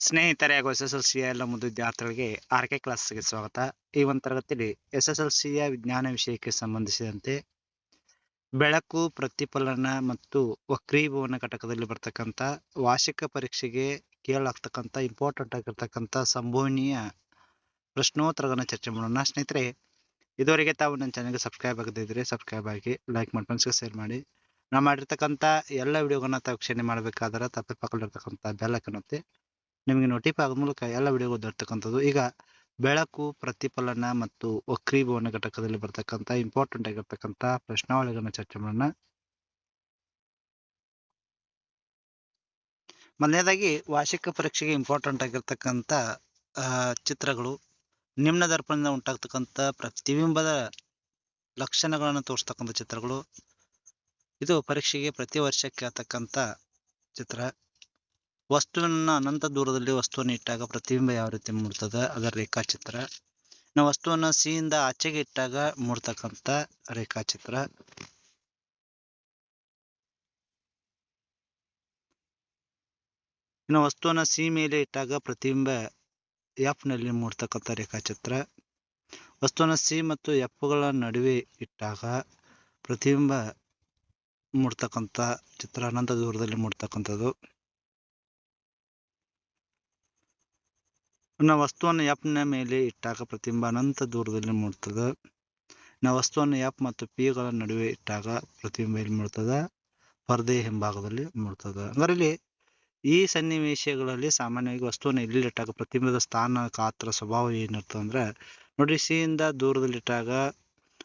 ಸ್ನೇಹಿತರೆ ಹಾಗೂ S S L ಸಿಯ ಎಲ್ಲ ಮುದ್ದು ವಿದ್ಯಾರ್ಥಿಗಳಿಗೆ ಆರ್ ಕೆ ಕ್ಲಾಸ್ಗೆ ಸ್ವಾಗತ. ಈ ಒಂದು ತರಗತಿಯಲ್ಲಿ ಎಸ್ ಎಸ್ ಎಲ್ ಸಿಯ ವಿಜ್ಞಾನ ವಿಷಯಕ್ಕೆ ಸಂಬಂಧಿಸಿದಂತೆ ಬೆಳಕು, ಪ್ರತಿಫಲನ ಮತ್ತು ವಕ್ರೀಭವನ ಘಟಕದಲ್ಲಿ ಬರ್ತಕ್ಕಂಥ ವಾರ್ಷಿಕ ಪರೀಕ್ಷೆಗೆ ಕೇಳಲಾಗ್ತಕ್ಕಂಥ, ಇಂಪಾರ್ಟೆಂಟ್ ಆಗಿರ್ತಕ್ಕಂಥ ಸಂಭವನೀಯ ಪ್ರಶ್ನೋತ್ತರಗಳನ್ನ ಚರ್ಚೆ ಮಾಡೋಣ. ಸ್ನೇಹಿತರೆ, ಇದುವರೆಗೆ ತಾವು ನನ್ನ ಚಾನಲ್ಗೆ ಸಬ್ಸ್ಕ್ರೈಬ್ ಆಗದಿದ್ದರೆ ಸಬ್ಸ್ಕ್ರೈಬ್ ಆಗಿ, ಲೈಕ್ ಮಾಡಿ, ಫ್ರೆಂಡ್ಸ್ಗೆ ಶೇರ್ ಮಾಡಿ. ನಾವು ಮಾಡಿರ್ತಕ್ಕಂಥ ಎಲ್ಲ ವಿಡಿಯೋಗಳನ್ನ ತಾವು ವೀಕ್ಷಣೆ ಮಾಡಬೇಕಾದ್ರೆ ತಪ್ಪೆ ಪಕ್ಕದಲ್ಲಿರ್ತಕ್ಕಂಥ ಬೆಲ್ ಒತ್ತಿ. ನಿಮಗೆ ನೋಟಿಫೈ ಆಗೋದ ಮೂಲಕ ಎಲ್ಲ ವಿಡಿಯೋ ಓದಿರ್ತಕ್ಕಂಥದ್ದು ಈಗ ಬೆಳಕು, ಪ್ರತಿಫಲನ ಮತ್ತು ವಕ್ರೀಭವನ ಘಟಕದಲ್ಲಿ ಬರ್ತಕ್ಕಂಥ ಇಂಪಾರ್ಟೆಂಟ್ ಆಗಿರ್ತಕ್ಕಂಥ ಪ್ರಶ್ನಾವಳಿಗಳನ್ನ ಚರ್ಚೆ ಮಾಡೋಣ. ಮೊದಲನೇದಾಗಿ ವಾರ್ಷಿಕ ಪರೀಕ್ಷೆಗೆ ಇಂಪಾರ್ಟೆಂಟ್ ಆಗಿರ್ತಕ್ಕಂಥ ಚಿತ್ರಗಳು, ನಿಮ್ನ ದರ್ಪಣದಿಂದ ಉಂಟಾಗ್ತಕ್ಕಂಥ ಪ್ರತಿಬಿಂಬದ ಲಕ್ಷಣಗಳನ್ನು ತೋರಿಸ್ತಕ್ಕಂಥ ಚಿತ್ರಗಳು. ಇದು ಪರೀಕ್ಷೆಗೆ ಪ್ರತಿ ವರ್ಷಕ್ಕೆ ಕೇಳ್ತಕ್ಕಂಥ ಚಿತ್ರ. ವಸ್ತುವಿನ ಅನಂತ ದೂರದಲ್ಲಿ ವಸ್ತುವನ್ನು ಇಟ್ಟಾಗ ಪ್ರತಿಬಿಂಬ ಯಾವ ರೀತಿ ಮೂಡ್ತದೆ? ಅದರ ರೇಖಾಚಿತ್ರ. ನಾವು ವಸ್ತುವನ್ನು ಸಿಯಿಂದ ಆಚೆಗೆ ಇಟ್ಟಾಗ ಮೂಡ್ತಕ್ಕಂಥ ರೇಖಾಚಿತ್ರ. ಇನ್ನು ವಸ್ತುವನ್ನು ಸಿ ಮೇಲೆ ಇಟ್ಟಾಗ ಪ್ರತಿಬಿಂಬ ಎಫ್ನಲ್ಲಿ ಮೂಡ್ತಕ್ಕಂಥ ರೇಖಾಚಿತ್ರ. ವಸ್ತುವನ್ನು ಸಿ ಮತ್ತು ಎಫ್ಗಳ ನಡುವೆ ಇಟ್ಟಾಗ ಪ್ರತಿಬಿಂಬ ಮೂಡ್ತಕ್ಕಂಥ ಚಿತ್ರ, ಅನಂತ ದೂರದಲ್ಲಿ ಮೂಡ್ತಕ್ಕಂಥದ್ದು. ನಾವು ವಸ್ತುವನ್ನು ಎಪ್ನ ನ ಮೇಲೆ ಇಟ್ಟಾಗ ಪ್ರತಿಬಿಂಬ ಅನಂತ ದೂರದಲ್ಲಿ ಮೂಡ್ತದೆ ನಾ ವಸ್ತುವನ್ನು ಎಪ್ ಮತ್ತು ಪಿಗಳ ನಡುವೆ ಇಟ್ಟಾಗ ಪ್ರತಿಬಿಂಬ ಎಲ್ಲಿ ಮೂಡ್ತದೆ ಪರದೆ ಹಿಂಭಾಗದಲ್ಲಿ ಮೂಡ್ತದೆ ಅಂದ್ರೆ ಇಲ್ಲಿ ಈ ಸನ್ನಿವೇಶಗಳಲ್ಲಿ ಸಾಮಾನ್ಯವಾಗಿ ವಸ್ತುವನ್ನು ಎಲ್ಲಿ ಇಟ್ಟಾಗ ಪ್ರತಿಬಿಂಬದ ಸ್ಥಾನ ಕಾತ್ರ ಸ್ವಭಾವ ಏನಿರ್ತದೆ ಅಂದ್ರೆ ನೋಡಿ ಸಿಯಿಂದ ದೂರದಲ್ಲಿಟ್ಟಾಗ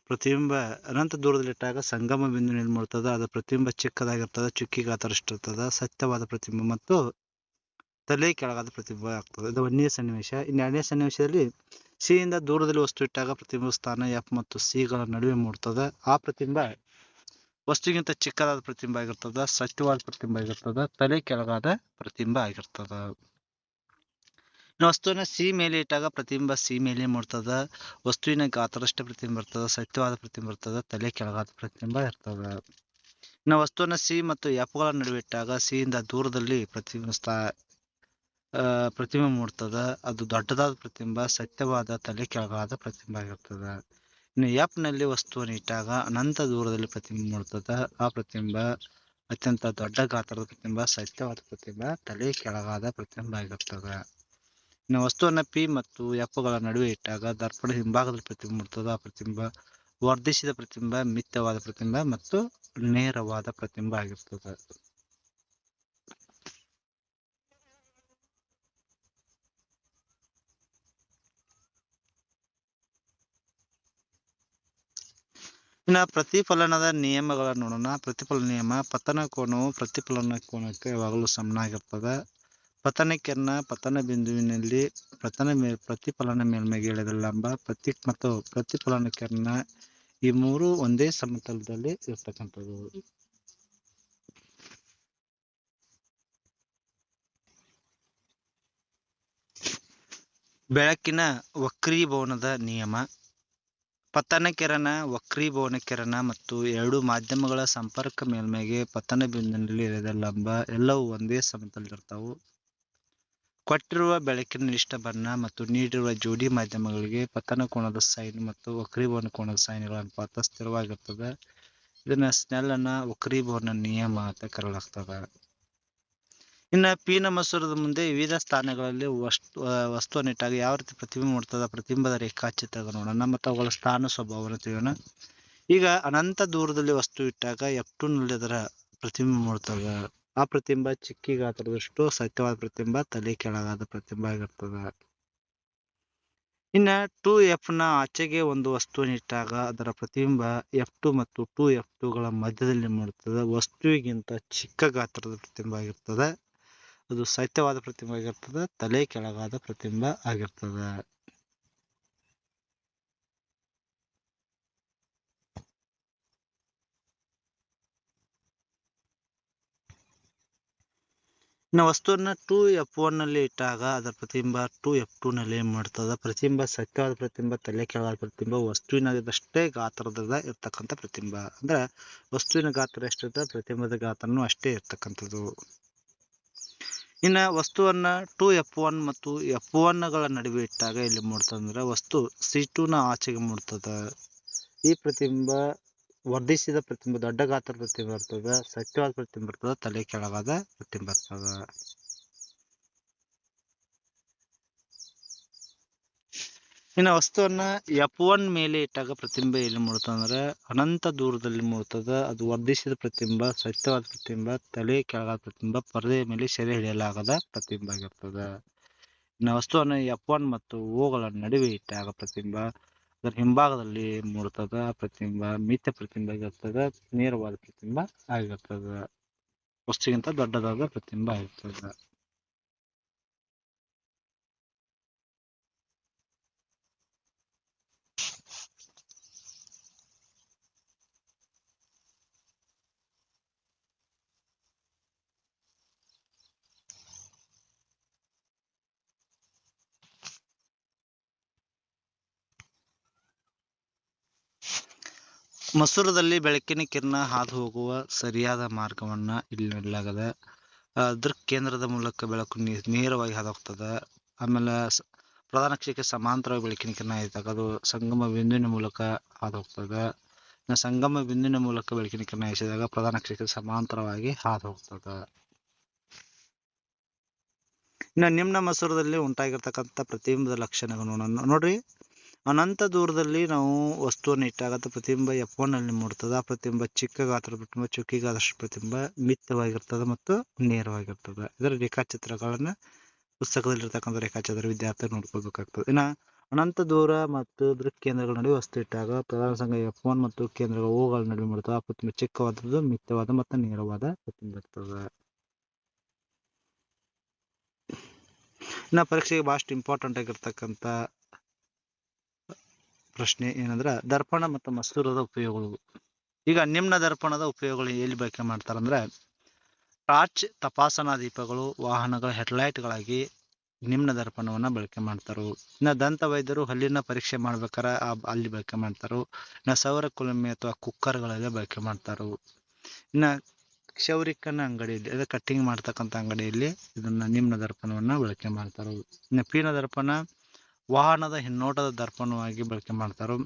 ಪ್ರತಿಬಿಂಬ, ಅನಂತ ದೂರದಲ್ಲಿಟ್ಟಾಗ ಸಂಗಮ ಬಿಂದು ಎಲ್ಲಿ ಮೂಡ್ತದೆ ಅದು ಪ್ರತಿಬಿಂಬ ಚಿಕ್ಕದಾಗಿರ್ತದೆ, ಚುಕ್ಕಿ ಗಾತ್ರ ಇರ್ತದೆ ಸತ್ಯವಾದ ಪ್ರತಿಬಿಂಬ ಮತ್ತು ತಲೆ ಕೆಳಗಾದ ಪ್ರತಿಬಿಂಬ ಆಗ್ತದೆ. ಇದು ಒಂದನೇ ಸನ್ನಿವೇಶ. ಇನ್ನು ಎರಡನೇ ಸನ್ನಿವೇಶದಲ್ಲಿ ಸಿ ಇಂದ ದೂರದಲ್ಲಿ ವಸ್ತು ಇಟ್ಟಾಗ ಪ್ರತಿಬಿಂಬ ಸ್ಥಾನ ಎಫ್ ಮತ್ತು ಸಿಗಳ ನಡುವೆ ಮೂಡ್ತದೆ. ಆ ಪ್ರತಿಬಿಂಬ ವಸ್ತುಗಿಂತ ಚಿಕ್ಕದಾದ ಪ್ರತಿಬಿಂಬ ಆಗಿರ್ತದ. ಸತ್ಯವಾದ ಪ್ರತಿಬಿಂಬ ಆಗಿರ್ತದ. ತಲೆ ಕೆಳಗಾದ ಪ್ರತಿಬಿಂಬ ಆಗಿರ್ತದ ವಸ್ತುವಿನ ಸಿ ಮೇಲೆ ಇಟ್ಟಾಗ ಪ್ರತಿಬಿಂಬ ಸಿ ಮೇಲೆ ಮೂಡ್ತದ. ವಸ್ತುವಿನ ಗಾತ್ರಷ್ಟ ಪ್ರತಿಬಿಂಬ ಇರ್ತದ. ಸತ್ಯವಾದ ಪ್ರತಿಬಿಂಬ ಇರ್ತದ. ತಲೆ ಕೆಳಗಾದ ಪ್ರತಿಬಿಂಬ ಇರ್ತದ. ಇನ್ನು ವಸ್ತುವಿನ ಸಿ ಮತ್ತು ಎಫ್ಗಳ ನಡುವೆ ಇಟ್ಟಾಗ ಸಿಯಿಂದ ದೂರದಲ್ಲಿ ಪ್ರತಿಬಿಂಬ ಸ್ಥಾ ಆ, ಮೂಡ್ತದೆ ಅದು ದೊಡ್ಡದಾದ ಪ್ರತಿಂಬ ಸತ್ಯವಾದ ತಲೆ ಕೆಳಗಾದ ಪ್ರತಿಂಬ ಆಗಿರ್ತದ. ಇನ್ನು ಎಫ್ನಲ್ಲಿ ವಸ್ತುವನ್ನು ಇಟ್ಟಾಗ ಅನಂತ ದೂರದಲ್ಲಿ ಪ್ರತಿಂಬ ಮೂಡ್ತದ ಆ ಪ್ರತಿಂಬ ಅತ್ಯಂತ ದೊಡ್ಡ ಗಾತ್ರದ ಪ್ರತಿಂಬ ಸತ್ಯವಾದ ಪ್ರತಿಂಬ ತಲೆ ಕೆಳಗಾದ ಪ್ರತಿಂಬ ಆಗಿರ್ತದ. ಇನ್ನು ವಸ್ತುವನ್ನ ಪಿ ಮತ್ತು ಎಫ್ಗಳ ನಡುವೆ ಇಟ್ಟಾಗ ದರ್ಪಣ ಹಿಂಭಾಗದಲ್ಲಿ ಪ್ರತಿಂಬ ಮೂಡ್ತದ ಆ ಪ್ರತಿಂಬ ವರ್ಧಿಸಿದ ಪ್ರತಿಂಬ ಮಿಥ್ಯವಾದ ಪ್ರತಿಂಬ ಮತ್ತು ನೇರವಾದ ಪ್ರತಿಂಬ ಆಗಿರ್ತದೆ. ಇನ್ನು ಪ್ರತಿಫಲನದ ನಿಯಮಗಳನ್ನು ನೋಡೋಣ. ಪ್ರತಿಫಲನ ನಿಯಮ, ಪತನ ಕೋನವು ಪ್ರತಿಫಲನ ಕೋನಕ್ಕೆ ಯಾವಾಗಲೂ ಸಮನಾಗಿರ್ತದೆ. ಪತನಕ್ಕೆನ್ನ ಪತನ ಬಿಂದುವಿನಲ್ಲಿ ಪತನ ಮೇ, ಪ್ರತಿಫಲನ ಮೇಲ್ಮೈಗೆ ಎಳೆದ ಲಂಬ ಪ್ರತಿ, ಮತ್ತು ಪ್ರತಿಫಲನ ಈ ಮೂರು ಒಂದೇ ಸಮತಲದಲ್ಲಿ ಇರ್ತಕ್ಕಂಥದ್ದು. ಬೆಳಕಿನ ವಕ್ರೀಭವನದ ನಿಯಮ. ಪತನ ಕಿರಣ ವಕ್ರೀಭವನ ಕಿರಣ ಮತ್ತು ಎರಡು ಮಾಧ್ಯಮಗಳ ಸಂಪರ್ಕ ಮೇಲ್ಮೈಗೆ ಪತನ ಬಿಂದುವಿನಲ್ಲಿ ಇರದ ಲಂಬ ಎಲ್ಲವೂ ಒಂದೇ ಸಮತಲದಲ್ಲಿರ್ತಾವು ಕೊಟ್ಟಿರುವ ಬೆಳಕಿನ ನಿಷ್ಠ ಬಣ್ಣ ಮತ್ತು ನೀಡಿರುವ ಜೋಡಿ ಮಾಧ್ಯಮಗಳಿಗೆ ಪತನ ಕೋಣದ ಸೈನ್ ಮತ್ತು ವಕ್ರೀಭವನ ಕೋನದ ಸೈನ್ಗಳ ಅನುಪಾತ ಸ್ಥಿರವಾಗಿರ್ತದೆ. ಇದನ್ನ ಸ್ನೆಲ್ಲನ ವಕ್ರೀಭವನ ನಿಯಮ ಅಂತ ಕರೆಯಲಾಗ್ತದೆ. ಇನ್ನು ಪೀನ ಮಸೂರದ ಮುಂದೆ ವಿವಿಧ ಸ್ಥಾನಗಳಲ್ಲಿ ವಸ್ತು ವಸ್ತುವನ್ನಿಟ್ಟಾಗ ವಸ್ತುವನ್ನು ಯಾವ ರೀತಿ ಪ್ರತಿಬಿಂಬ ಮೂಡ್ತದ? ಪ್ರತಿಬಿಂಬದ ರೇಖಾಚಿತ್ರ ನೋಡೋಣ. ಮತ್ತು ಅವುಗಳ ಸ್ಥಾನ ಸ್ವಭಾವವನ್ನು ತಿಳಿಯೋಣ. ಈಗ ಅನಂತ ದೂರದಲ್ಲಿ ವಸ್ತು ಇಟ್ಟಾಗ ಎಫ್ ಟು ನಲ್ಲಿ ಅದರ ಪ್ರತಿಬಿಂಬ ಮೂಡ್ತದ. ಆ ಪ್ರತಿಬಿಂಬ ಚಿಕ್ಕಿ ಗಾತ್ರದಷ್ಟು ಸತ್ಯವಾದ ಪ್ರತಿಬಿಂಬ, ತಲೆ ಕೆಳಗಾದ ಪ್ರತಿಬಿಂಬ ಆಗಿರ್ತದ. ಇನ್ನ ಟು ಎಫ್ನ ಆಚೆಗೆ ಒಂದು ವಸ್ತುವನ್ನು ಇಟ್ಟಾಗ ಅದರ ಪ್ರತಿಬಿಂಬ ಎಫ್ ಟು ಮತ್ತು ಟು ಎಫ್ ಟುಗಳ ಮಧ್ಯದಲ್ಲಿ ಮೂಡುತ್ತದೆ ವಸ್ತುವಿಗಿಂತ ಚಿಕ್ಕ ಗಾತ್ರದ ಪ್ರತಿಬಿಂಬ ಆಗಿರ್ತದೆ. ಅದು ಸತ್ಯವಾದ ಪ್ರತಿಬಿಂಬ ಆಗಿರ್ತದೆ, ತಲೆ ಕೆಳಗಾದ ಪ್ರತಿಬಿಂಬ ಆಗಿರ್ತದೆ. ಇನ್ನು ವಸ್ತುವನ್ನ ಟೂ ಎಫ್ ಒನ್ನಲ್ಲಿ ಇಟ್ಟಾಗ ಅದರ ಪ್ರತಿಬಿಂಬ ಟೂ ಎಫ್ ಟು ನಲ್ಲಿ ಮಾಡ್ತದ? ಪ್ರತಿಬಿಂಬ ಸತ್ಯವಾದ ಪ್ರತಿಬಿಂಬ ತಲೆ ಕೆಳಗಾದ ಪ್ರತಿಬಿಂಬ ವಸ್ತುವಿನದಷ್ಟೇ ಗಾತ್ರದ ಇರ್ತಕ್ಕಂಥ ಪ್ರತಿಬಿಂಬ ಅಂದ್ರೆ ವಸ್ತುವಿನ ಗಾತ್ರ ಎಷ್ಟಿರ್ತದೆ ಪ್ರತಿಬಿಂಬದ ಗಾತ್ರನೂ ಅಷ್ಟೇ ಇರ್ತಕ್ಕಂಥದ್ದು. ಇನ್ನ ವಸ್ತುವನ್ನ ಟು ಎಫ್ ಒನ್ ಮತ್ತು ಎಫ್ ಒನ್ಗಳ ನಡುವೆ ಇಟ್ಟಾಗ ಇಲ್ಲಿ ಮೂಡ್ತಂದ್ರೆ ವಸ್ತು ಸಿ ಟೂನ ಆಚೆಗೆ ಮೂಡ್ತದ ಈ ಪ್ರತಿಬಿಂಬ ವರ್ಧಿಸಿದ ಪ್ರತಿಬಿಂಬ ದೊಡ್ಡ ಗಾತ್ರದ ಪ್ರತಿಬಿಂಬ ಬರ್ತದ, ಸತ್ಯವಾದ ಪ್ರತಿಬಿಂಬ ಬರ್ತದ, ತಲೆ ಕೆಳಗಾದ ಪ್ರತಿಬಿಂಬ ಬರ್ತದ. ಇನ್ನು ವಸ್ತುವನ್ನ ಎಫ್ ಒನ್ ಮೇಲೆ ಇಟ್ಟಾಗ ಪ್ರತಿಬಿಂಬ ಎಲ್ಲಿ ಮೂಡ್ತಂದ್ರೆ ಅನಂತ ದೂರದಲ್ಲಿ ಮೂಡ್ತದ ಅದು ವರ್ಧಿಸಿದ ಪ್ರತಿಬಿಂಬ ಸ್ವಚ್ಛವಾದ ಪ್ರತಿಬಿಂಬ ತಲೆ ಕೆಳಗಾದ ಪ್ರತಿಬಿಂಬ, ಪರದೆಯ ಮೇಲೆ ಸೆರೆ ಹಿಡಿಯಲಾಗದ ಪ್ರತಿಬಿಂಬ ಆಗಿರ್ತದ. ಇನ್ನು ವಸ್ತುವನ್ನು ಎಫ್ ಒನ್ ಮತ್ತು ಓಗಳ ನಡುವೆ ಇಟ್ಟಾಗ ಪ್ರತಿಬಿಂಬ, ಅದರ ಹಿಂಭಾಗದಲ್ಲಿ ಮೂಡ್ತದ ಪ್ರತಿಬಿಂಬ ಮಿಥ್ಯ ಪ್ರತಿಬಿಂಬ ಆಗಿರ್ತದ, ನೇರವಾದ ಪ್ರತಿಬಿಂಬ ಆಗಿರ್ತದ. ವಸ್ತುಗಿಂತ ದೊಡ್ಡದಾದ ಪ್ರತಿಬಿಂಬ ಆಗಿರ್ತದ. ಮಸೂರದಲ್ಲಿ ಬೆಳಕಿನ ಕಿರಣ ಹಾದು ಹೋಗುವ ಸರಿಯಾದ ಮಾರ್ಗವನ್ನ ಇಲ್ಲಿ ನೀಡಲಾಗದ. ಅದ್ರ ಕೇಂದ್ರದ ಮೂಲಕ ಬೆಳಕು ನೇರವಾಗಿ ಹಾದು ಹೋಗ್ತದ ಆಮೇಲೆ ಪ್ರಧಾನ ಅಕ್ಷಕ್ಕೆ ಸಮಾಂತರವಾಗಿ ಬೆಳಕಿನ ಕಿರಣ ಆಯ್ತಾಗ ಅದು ಸಂಗಮ ಬಿಂದುವಿನ ಮೂಲಕ ಹಾದು ಹೋಗ್ತದ ಸಂಗಮ ಬಿಂದುವಿನ ಮೂಲಕ ಬೆಳಕಿನ ಕಿರಣ ಹಾಯಿಸಿದಾಗ ಪ್ರಧಾನ ಅಕ್ಷಕ್ಕೆ ಸಮಾಂತರವಾಗಿ ಹಾದು ಹೋಗ್ತದ ಇನ್ನು ನಿಮ್ಮ ಮಸೂರದಲ್ಲಿ ಉಂಟಾಗಿರ್ತಕ್ಕಂಥ ಪ್ರತಿಬಿಂಬದ ಲಕ್ಷಣಗಳನ್ನು ನೋಡ್ರಿ. ಅನಂತ ದೂರದಲ್ಲಿ ನಾವು ವಸ್ತುವನ್ನು ಇಟ್ಟಾಗ ಪ್ರತಿಬಿಂಬ ಎಫ್ ಒನ್ ಅಲ್ಲಿ ಮೂಡ್ತದ. ಆ ಪ್ರತಿಬಿಂಬ ಚಿಕ್ಕ ಗಾತ್ರ ಪ್ರತಿಬಿಂಬ ಚುಕ್ಕಿಗಾದಷ್ಟು ಪ್ರತಿಬಿಂಬ ಮಿತ್ತವಾಗಿರ್ತದೆ ಮತ್ತು ನೇರವಾಗಿರ್ತದೆ. ಇದರ ರೇಖಾಚಿತ್ರಗಳನ್ನ ಪುಸ್ತಕದಲ್ಲಿರ್ತಕ್ಕಂಥ ರೇಖಾಚಿತ್ರ ವಿದ್ಯಾರ್ಥಿ ನೋಡ್ಕೊಳ್ಬೇಕಾಗ್ತದೆ. ಇನ್ನ ಅನಂತ ದೂರ ಮತ್ತು ದೃಕ್ ಕೇಂದ್ರಗಳ ನಡುವೆ ವಸ್ತು ಇಟ್ಟಾಗ ಪ್ರಧಾನ ಸಂಘ ಎಫ್ ಒನ್ ಮತ್ತು ಕೇಂದ್ರಗಳ ಓಗಳ ನಡುವೆ ಮೂಡ್ತದೆ ಆ ಪ್ರತಿಬಿಂಬ ಚಿಕ್ಕವಾದದ್ದು, ಮಿತ್ತವಾದ ಮತ್ತು ನೇರವಾದ ಪ್ರತಿಬಿಂಬ ಇರ್ತದೆ. ಇನ್ನ ಪರೀಕ್ಷೆಗೆ ಬಹಳಷ್ಟು ಇಂಪಾರ್ಟೆಂಟ್ ಆಗಿರ್ತಕ್ಕಂಥ ಪ್ರಶ್ನೆ ಏನಂದ್ರ ದರ್ಪಣ ಮತ್ತು ಮಸೂರದ ಉಪಯೋಗಗಳು. ಈಗ ನಿಮ್ನ ದರ್ಪಣದ ಉಪಯೋಗಗಳು ಎಲ್ಲಿ ಬಳಕೆ ಮಾಡ್ತಾರಂದ್ರೆ ಟಾರ್ಚ್ ತಪಾಸಣಾ ದೀಪಗಳು, ವಾಹನಗಳ ಹೆಡ್ಲೈಟ್ಗಳಾಗಿ ನಿಮ್ನ ದರ್ಪಣವನ್ನ ಬಳಕೆ ಮಾಡ್ತಾರು. ಇನ್ನ ದಂತ ವೈದ್ಯರು ಹಲ್ಲಿನ ಪರೀಕ್ಷೆ ಮಾಡ್ಬೇಕಾರ ಅಲ್ಲಿ ಬಳಕೆ ಮಾಡ್ತಾರು. ಇನ್ನ ಸೌರ ಕುಲಮೆ ಅಥವಾ ಕುಕ್ಕರ್ಗಳಲ್ಲಿ ಬಳಕೆ ಮಾಡ್ತಾರು. ಇನ್ನ ಕ್ಷೌರಿಕನ ಅಂಗಡಿಯಲ್ಲಿ, ಅದೇ ಕಟ್ಟಿಂಗ್ ಮಾಡ್ತಕ್ಕಂಥ ಅಂಗಡಿಯಲ್ಲಿ ಇದನ್ನ ನಿಮ್ನ ದರ್ಪಣವನ್ನ ಬಳಕೆ ಮಾಡ್ತಾರು. ಇನ್ನು ಪೀನ ದರ್ಪಣ ವಾಹನದ ಹಿನ್ನೋಟದ ದರ್ಪಣವಾಗಿ ಬಳಕೆ ಮಾಡ್ತಾರೋ.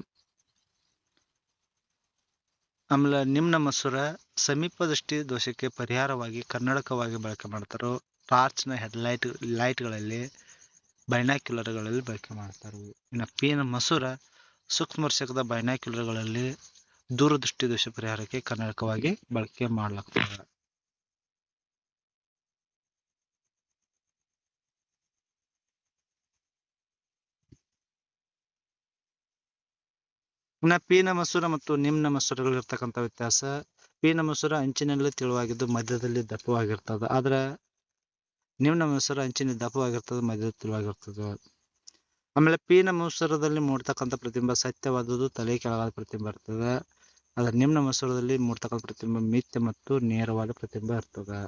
ಆಮೇಲೆ ನಿಮ್ನ ಮಸೂರ ಸಮೀಪ ದೃಷ್ಟಿ ದೋಷಕ್ಕೆ ಪರಿಹಾರವಾಗಿ ಕನ್ನಡಕವಾಗಿ ಬಳಕೆ ಮಾಡ್ತಾರೋ. ಟಾರ್ಚ್ನ ಹೆಡ್ಲೈಟ್, ಲೈಟ್ಗಳಲ್ಲಿ, ಬೈನಾಕ್ಯುಲರ್ಗಳಲ್ಲಿ ಬಳಕೆ ಮಾಡ್ತಾರೆ. ಇನ್ನು ಪೇನ ಮಸೂರ ಸೂಕ್ಷ್ಮರ್ಶಕದ ಬೈನಾಕ್ಯುಲರ್ಗಳಲ್ಲಿ ದೂರದೃಷ್ಟಿ ದೋಷ ಪರಿಹಾರಕ್ಕೆ ಕನ್ನಡಕವಾಗಿ ಬಳಕೆ ಮಾಡಲಾಗ್ತದೆ. ಇನ್ನ ಪೀನ ಮಸೂರ ಮತ್ತು ನಿಮ್ನ ಮಸೂರಗಳಿರ್ತಕ್ಕಂಥ ವ್ಯತ್ಯಾಸ. ಪೀನ ಮಸೂರ ಅಂಚಿನಲ್ಲಿ ತಿಳುವಾಗಿದ್ದು ಮಧ್ಯದಲ್ಲಿ ದಪ್ಪವಾಗಿರ್ತದೆ. ಆದ್ರೆ ನಿಮ್ನ ಮಸೂರ ಅಂಚಿನ ದಪ್ಪವಾಗಿರ್ತದೆ, ಮಧ್ಯದಲ್ಲಿ ತೆಳುವಾಗಿರ್ತದೆ. ಆಮೇಲೆ ಪೀನ ಮಸೂರದಲ್ಲಿ ಮೂಡ್ತಕ್ಕಂಥ ಪ್ರತಿಂಬ ಸತ್ಯವಾದದ್ದು ತಲೆ ಕೆಳಗಾದ ಪ್ರತಿಂಬ ಇರ್ತದೆ. ಆದ್ರೆ ನಿಮ್ನ ಮಸೂರದಲ್ಲಿ ಮೂಡ್ತಕ್ಕಂಥ ಪ್ರತಿಂಬ ಮಿಥ್ಯ ಮತ್ತು ನೇರವಾದ ಪ್ರತಿಂಬ ಇರ್ತದೆ.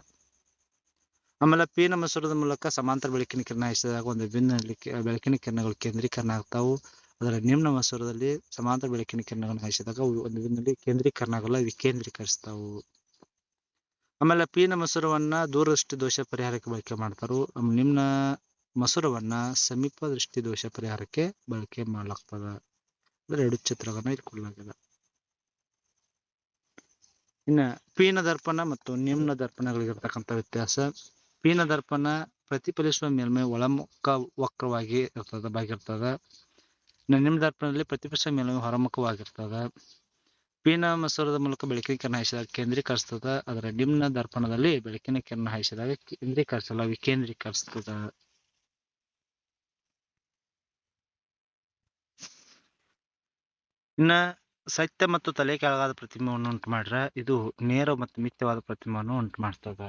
ಆಮೇಲೆ ಪೀನ ಮಸೂರದ ಮೂಲಕ ಸಮಾಂತರ ಬೆಳಕಿನ ಕಿರಣ ಹಾಯಿಸಿದಾಗ ಒಂದು ವಿಭಿನ್ನ ಬೆಳಕಿನ ಕಿರಣಗಳು ಕೇಂದ್ರೀಕರಣ ಆಗ್ತಾವು. ಅದರ ನಿಮ್ನ ಮಸೂರದಲ್ಲಿ ಸಮಾಂತರ ಬೆಳಕಿನ ಕಿರಣಗಳನ್ನು ಹಾಯಿಸಿದಾಗ ಒಂದು ಕೇಂದ್ರೀಕರಣ ಆಗಲ್ಲ ವಿಕೇಂದ್ರೀಕರಿಸ್ತಾವು. ಆಮೇಲೆ ಪೀನ ಮಸೂರವನ್ನ ದೂರದೃಷ್ಟಿ ದೋಷ ಪರಿಹಾರಕ್ಕೆ ಬಳಕೆ ಮಾಡ್ತಾರು. ನಿಮ್ನ ಮಸೂರವನ್ನ ಸಮೀಪ ದೃಷ್ಟಿ ದೋಷ ಪರಿಹಾರಕ್ಕೆ ಬಳಕೆ ಮಾಡ್ಲಾಗ್ತದ. ಅಂದ್ರೆ ಎರಡು ಚಿತ್ರಗಳನ್ನ ಇಲ್ಲಿ ಕೊಡಲಾಗಿದೆ ಇನ್ನ ಪೀನ ದರ್ಪಣ ಮತ್ತು ನಿಮ್ನ ದರ್ಪಣಗಳಿಗಿರ್ತಕ್ಕಂಥ ವ್ಯತ್ಯಾಸ. ಪೀನ ದರ್ಪಣ ಪ್ರತಿಫಲಿಸುವ ಮೇಲ್ಮೈ ಒಳಮುಖ ವಕ್ರವಾಗಿ ಇರ್ತದ, ಬಾಗಿರ್ತದ. ಇನ್ನು ಪ್ರತಿಪಕ್ಷ ಮೇಲ್ಮೈ ಹೊರಮುಖವಾಗಿರ್ತದ. ಪೀನ ಮಸೂರದ ಮೂಲಕ ಬೆಳಕಿನ ಕಿರಣ ಹಾಯಿಸಿದಾಗ ಕೇಂದ್ರೀಕರಿಸ್ತದ. ಅದರ ನಿಮ್ನ ದರ್ಪಣದಲ್ಲಿ ಬೆಳಕಿನ ಕಿರಣ ಹಾಯಿಸಿದಾಗ ಕೇಂದ್ರೀಕರಿಸಲ್ಲ, ವಿಕೇಂದ್ರೀಕರಿಸ್ತದ. ಇನ್ನ ಸತ್ಯ ಮತ್ತು ತಲೆ ಕೆಳಗಾದ ಪ್ರತಿಮೆಯನ್ನು ಉಂಟು ಮಾಡ್ರ ಇದು ನೇರ ಮತ್ತು ಮಿಥ್ಯವಾದ ಪ್ರತಿಮೆಯನ್ನು ಉಂಟು ಮಾಡ್ತದ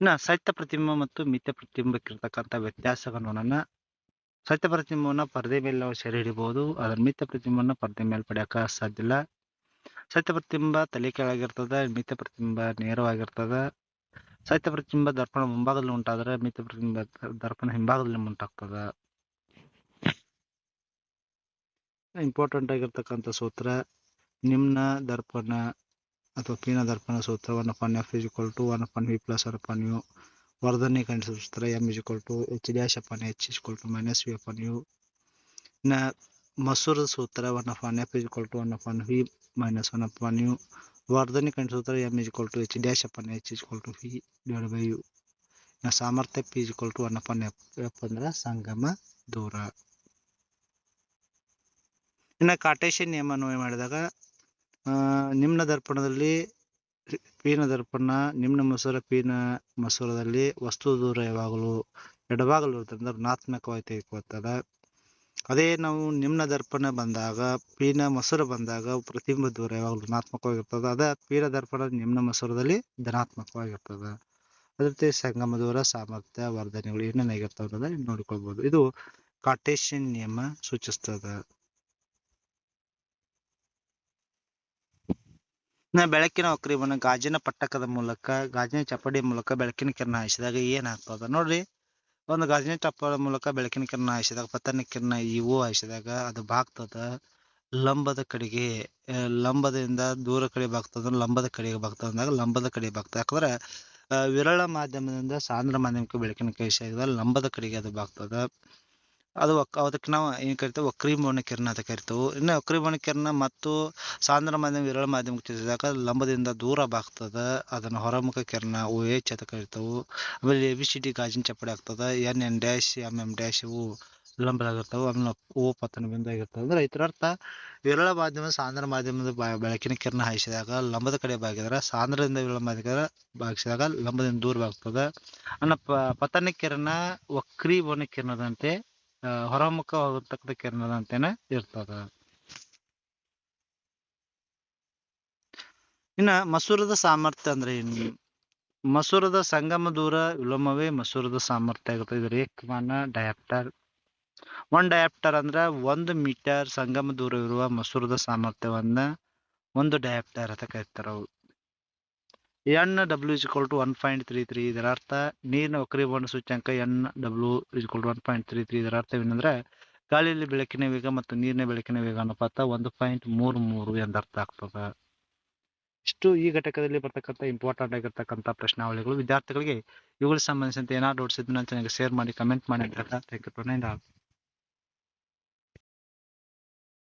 ಇನ್ನ ಸತ್ಯ ಪ್ರತಿಮೆ ಮತ್ತು ಮಿಥ್ಯ ಪ್ರತಿಬಿಂಬಕ್ಕಿರ್ತಕ್ಕಂಥ ವ್ಯತ್ಯಾಸಗಳನ್ನು ಸತ್ಯ ಪ್ರತಿಬಿಂಬವನ್ನ ಪರದೆ ಮೇಲೆ ನಾವು ಸೆರೆ ಹಿಡಿಬಹುದು ಅದರ ಮಿಥ್ಯ ಪ್ರತಿಬಿಂಬವನ್ನ ಪರದೆ ಮೇಲೆ ಪಡೆಯೋಕೆ ಸಾಧ್ಯ ಇಲ್ಲ. ಸತ್ಯ ಪ್ರತಿಬಿಂಬ ತಲೆ ಕೆಳಗಿರ್ತದೆ ಮಿಥ್ಯ ಪ್ರತಿಬಿಂಬ ನೇರವಾಗಿರ್ತದ. ಸತ್ಯ ಪ್ರತಿಬಿಂಬ ದರ್ಪಣ ಮುಂಭಾಗದಲ್ಲಿ ಉಂಟಾದ್ರೆ ಮಿಥ್ಯ ಪ್ರತಿಬಿಂಬ ದರ್ಪಣ ಹಿಂಭಾಗದಲ್ಲಿ ಉಂಟಾಗ್ತದ. ಇಂಪಾರ್ಟೆಂಟ್ ಆಗಿರ್ತಕ್ಕಂಥ ಸೂತ್ರ, ನಿಮ್ನ ದರ್ಪಣ ಅಥವಾ ಪೀನ ದರ್ಪಣ ಸೂತ್ರ one upon F equal to one upon V plus one U ವರ್ಧನೆ ಕಂಡು ಸೂತ್ರ M is equal to H dash upon H is to minus V upon U ನ ಮಸೂರದ ಸೂತ್ರ one upon F is to one upon V minus one upon U ವರ್ಧನೆ ಕಂಡು ಸೂತ್ರ M is to H dash upon H is to V divide by U ನ ಸಾಮರ್ಥ್ಯ P is to one upon F F ಅಂದ್ರೆ ಸಂಗಮ ದೂರ. ಇನ್ನು ಕಾಟೇಶನ್ ನಿಯಮ ಅನ್ವಯ ಮಾಡಿದಾಗ ನಿಮ್ನ ದರ್ಪಣದಲ್ಲಿ ಪೀನ ದರ್ಪಣ, ನಿಮ್ನ ಮಸೂರ ಪೀನ ಮಸೂರದಲ್ಲಿ ವಸ್ತು ದೂರ ಯಾವಾಗಲೂ ಎಡಭಾಗಲು ಇರ್ತದೆ ಋಣಾತ್ಮಕವಾಗಿ ತೆಗೆದುಕೊಳ್ತದೆ ಅದೇ ನಾವು ನಿಮ್ನ ದರ್ಪಣ ಬಂದಾಗ, ಪೀನ ಮಸೂರ ಬಂದಾಗ ಪ್ರತಿಬಿಂಬ ದೂರ ಯಾವಾಗಲೂ ಋಣಾತ್ಮಕವಾಗಿರ್ತದೆ ಅದೇ ಪೀನ ದರ್ಪಣ ನಿಮ್ನ ಮಸೂರದಲ್ಲಿ ಧನಾತ್ಮಕವಾಗಿರ್ತದೆ ಅದೇ ರೀತಿ ಸಂಗಮ ದೂರ, ಸಾಮರ್ಥ್ಯ, ವರ್ಧನೆಗಳು ಏನೇನಾಗಿರ್ತವೆ ಅನ್ನೋದನ್ನ ನೋಡ್ಕೊಳ್ಬೋದು. ಇದು ಕಾರ್ಟೇಶಿಯನ್ ನಿಯಮ ಸೂಚಿಸ್ತದೆ. ಇನ್ನ ಬೆಳಕಿನ ವಕ್ರೀಭವನ ಗಾಜಿನ ಪಟ್ಟಕದ ಮೂಲಕ, ಗಾಜಿನ ಚಪ್ಪಡಿ ಮೂಲಕ ಬೆಳಕಿನ ಕಿರಣ ಹಾಯಿಸಿದಾಗ ಏನಾಗ್ತದ ನೋಡ್ರಿ? ಒಂದು ಗಾಜಿನ ಚಪ್ಪಡ ಮೂಲಕ ಬೆಳಕಿನ ಕಿರಣ ಹಾಯಿಸಿದಾಗ, ಪತನ ಕಿರಣ ಇವು ಹಾಯಿಸಿದಾಗ ಅದು ಬಾಗ್ತದ, ಲಂಬದ ಕಡೆಗೆ ಲಂಬದಿಂದ ದೂರ ಕಡೆ ಬಾಗ್ತದ, ಲಂಬದ ಕಡೆಗೆ ಬಾಗ್ತದ ಅಂದಾಗ ಲಂಬದ ಕಡೆ ಬಾಗ್ತದೆ. ಯಾಕಂದ್ರೆ ವಿರಳ ಮಾಧ್ಯಮದಿಂದ ಸಾಂದ್ರ ಮಾಧ್ಯಮಕ್ಕೆ ಬೆಳಕಿನ ಕಳಿಸಿದಾಗ ಲಂಬದ ಕಡೆಗೆ ಅದು ಬಾಗ್ತದ. ಅದು ಒಕ್ ಅದಕ್ಕೆ ನಾವು ಏನು ಕರಿತೇವೆ? ವಕ್ರೀಭವನ ಕಿರಣ ಅಂತ ಕರಿತೇವೆ. ಇನ್ನು ವಕ್ರೀಭವನ ಕಿರಣ ಮತ್ತು ಸಾಂದ್ರ ಮಾಧ್ಯಮ, ವಿರಳ ಮಾಧ್ಯಮಕ್ಕೆ ತಿಳಿದಾಗ ಲಂಬದಿಂದ ದೂರ ಬಾಗ್ತದ. ಅದನ್ನು ಹೊರಮುಖ ಕಿರಣ, ಓ, ಎಚ್ ಅಂತ ಕರಿತೇವೆ. ಆಮೇಲೆ ಎ, ಬಿ, ಸಿ, ಡಿ, ಗಾಜಿನ ಚಪ್ಪಡಿ ಆಗ್ತದೆ. N N dash, M M dash ಇವು ಲಂಬದಾಗಿರ್ತವೆ ಆಮೇಲೆ ಓ, ಪತನ ಬಿಂದು ಆಗಿರ್ತವೆ ಅಂದ್ರೆ ಇದರ ಅರ್ಥ ವಿರಳ ಮಾಧ್ಯಮ, ಸಾಂದ್ರ ಮಾಧ್ಯಮದ ಬೆಳಕಿನ ಕಿರಣ ಹಾಯಿಸಿದಾಗ ಲಂಬದ ಕಡೆ ಬಾಗಿದ್ರೆ, ಸಾಂದ್ರದಿಂದ ವಿರಳ ಮಾಧ್ಯಮ ಬಾಗಿಸಿದಾಗ ಲಂಬದಿಂದ ದೂರ ಬಾಗ್ತದೆ. ಅನ್ನ ಪತನ ಕಿರಣ ವಕ್ರೀಭವನ ಕಿರಣದಂತೆ ಆ, ಹೊರಮುಖವಾಗತಕ್ಕಂಥ ಕಿರಣದಂತೆನೆ ಇರ್ತದ. ಇನ್ನ ಮಸೂರದ ಸಾಮರ್ಥ್ಯ ಅಂದ್ರೆ ಏನು? ಮಸೂರದ ಸಂಗಮ ದೂರ ವಿಲೋಮವೇ ಮಸೂರದ ಸಾಮರ್ಥ್ಯ ಆಗುತ್ತೆ ಇದು ರೇಖಮಾನ ಡಯಾಪ್ಟರ್ ಒನ್ ಡಯಾಪ್ಟರ್ ಅಂದ್ರೆ ಒಂದು ಮೀಟರ್ ಸಂಗಮ ದೂರವಿರುವ ಮಸೂರದ ಸಾಮರ್ಥ್ಯವನ್ನ ಒಂದು ಡಯಾಪ್ಟರ್ ಅಂತ ಕರೀತಾರ ಅವು N W is equal to one point three three ಇದರ ಅರ್ಥ ನೀರಿನ ವಕ್ರೀಭವನ ಸೂಚ್ಯಂಕ N W is equal to one point three three ಇದರ ಅರ್ಥವೇನೆಂದ್ರೆ ಗಾಳಿಯಲ್ಲಿ ಬೆಳಕಿನ ವೇಗ ಮತ್ತು ನೀರಿನ ಬೆಳಕಿನ ವೇಗ ಅನುಪಾತ ಒಂದು ಪಾಯಿಂಟ್ ಮೂರು ಮೂರು ಎಂದರ್ಥ ಆಗ್ತದೆ. ಇಷ್ಟು ಈ ಘಟಕದಲ್ಲಿ ಬರ್ತಕ್ಕಂಥ ಇಂಪಾರ್ಟೆಂಟ್ ಆಗಿರ್ತಕ್ಕಂಥ ಪ್ರಶ್ನಾವಳಿಗಳು. ವಿದ್ಯಾರ್ಥಿಗಳಿಗೆ ಇವುಗಳಿಗೆ ಸಂಬಂಧಿಸಿದಂತೆ ಏನಾದ್ರು ಡೌಟ್ಸ್ ಇದ್ದು ಚೆನ್ನಾಗಿ ಶೇರ್ ಮಾಡಿ ಕಮೆಂಟ್ ಮಾಡಿ ಅಂತ ಥ್ಯಾಂಕ್ ಯು